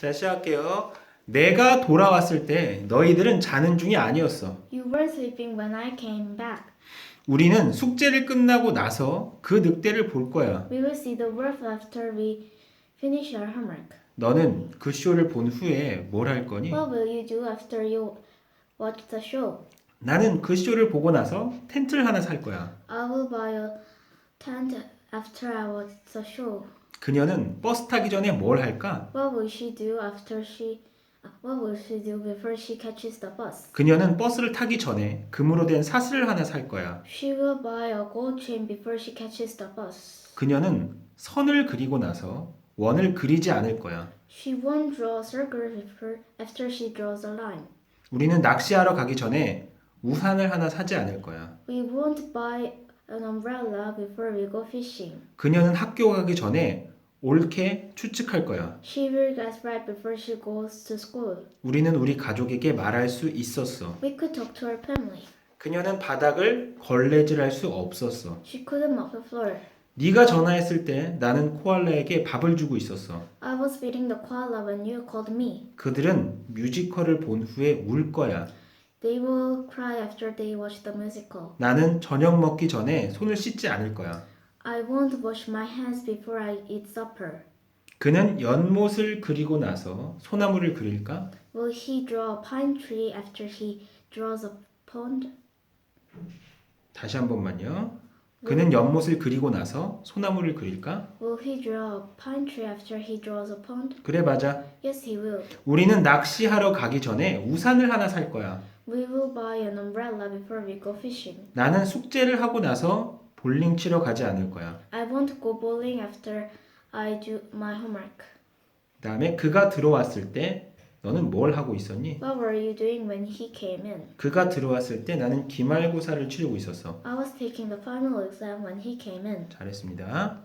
다시 할게요. 내가 돌아왔을 때 너희들은 자는 중이 아니었어. You were sleeping when I came back. 우리는 숙제를 끝나고 나서 그 늑대를 볼 거야. We will see the wolf after we finish our homework. 너는 그 쇼를 본 후에 뭘 할 거니? What will you do after you watch the show? 나는 그 쇼를 보고 나서 텐트를 하나 살 거야. I will buy a tent after I watch the show. 그녀는 버스 타기 전에 뭘 할까? What will she do after she What will she do before she catches the bus? 그녀는 버스를 타기 전에 금으로 된 사슬을 하나 살 거야. She will buy a gold chain before she catches the bus. 그녀는 선을 그리고 나서 원을 그리지 않을 거야. She won't draw a circle before, after she draws a line. 우리는 낚시하러 가기 전에 우산을 하나 사지 않을 거야. We won't buy an umbrella before we go fishing. 그녀는 학교 가기 전에 옳게 추측할 거야. She will get right before she goes to school. 우리는 우리 가족에게 말할 수 있었어. We could talk to our family. 그녀는 바닥을 걸레질할 수 없었어. She couldn't mop the floor. 네가 전화했을 때 나는 코알라에게 밥을 주고 있었어. I was feeding the koala when you called me. 그들은 뮤지컬을 본 후에 울 거야. They will cry after they watch the musical. 나는 저녁 먹기 전에 손을 씻지 않을 거야. I won't wash my hands before I eat supper. 그는 연못을 그리고 나서 소나무를 그릴까? Will he draw a pine tree after he draws a pond? 다시 한 번만요. 그는 연못을 그리고 나서 소나무를 그릴까? Will he draw a pine tree after he draws a pond? 그래 맞아. Yes, he will. 우리는 낚시하러 가기 전에 우산을 하나 살 거야. We will buy an umbrella before we go fishing. 나는 숙제를 하고 나서 볼링 치러 가지 않을 거야. I won't go bowling after I do my homework. 그다음에 그가 들어왔을 때 너는 뭘 하고 있었니? What were you doing when he came in? 그가 들어왔을 때 나는 기말고사를 치르고 있었어. I was taking the final exam when he came in. 잘했습니다.